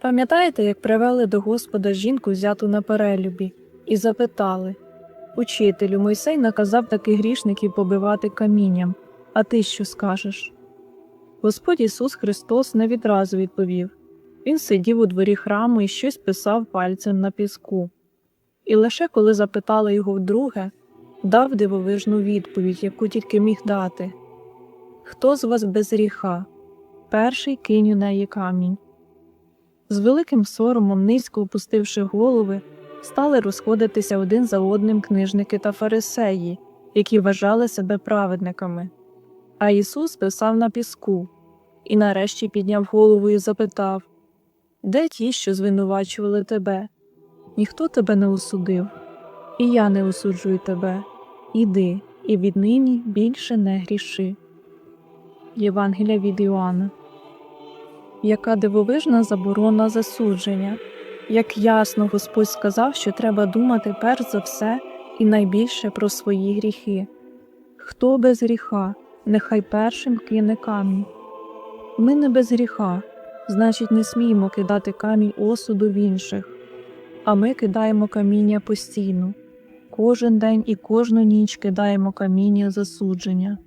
Пам'ятаєте, як привели до Господа жінку взяту на перелюбі, і запитали Учителю, Мойсей наказав таких грішників побивати камінням, а ти що скажеш? Господь Ісус Христос не відразу відповів. Він сидів у дворі храму і щось писав пальцем на піску. І лише коли запитали його вдруге, дав дивовижну відповідь, яку тільки міг дати Хто з вас без гріха? Перший кинь у неї камінь. З великим соромом, низько опустивши голови, стали розходитися один за одним книжники та фарисеї, які вважали себе праведниками. А Ісус писав на піску і нарешті підняв голову і запитав Де ті, що звинувачували тебе? Ніхто тебе не осудив, і я не осуджую тебе. Іди, і віднині більше не гріши. Євангелія від Іоанна. Яка дивовижна заборона засудження. Як ясно Господь сказав, що треба думати перш за все і найбільше про свої гріхи. Хто без гріха, нехай першим кине камінь. Ми не без гріха, значить, не сміємо кидати камінь осуду в інших, а ми кидаємо каміння постійно. Кожен день і кожну ніч кидаємо каміння засудження.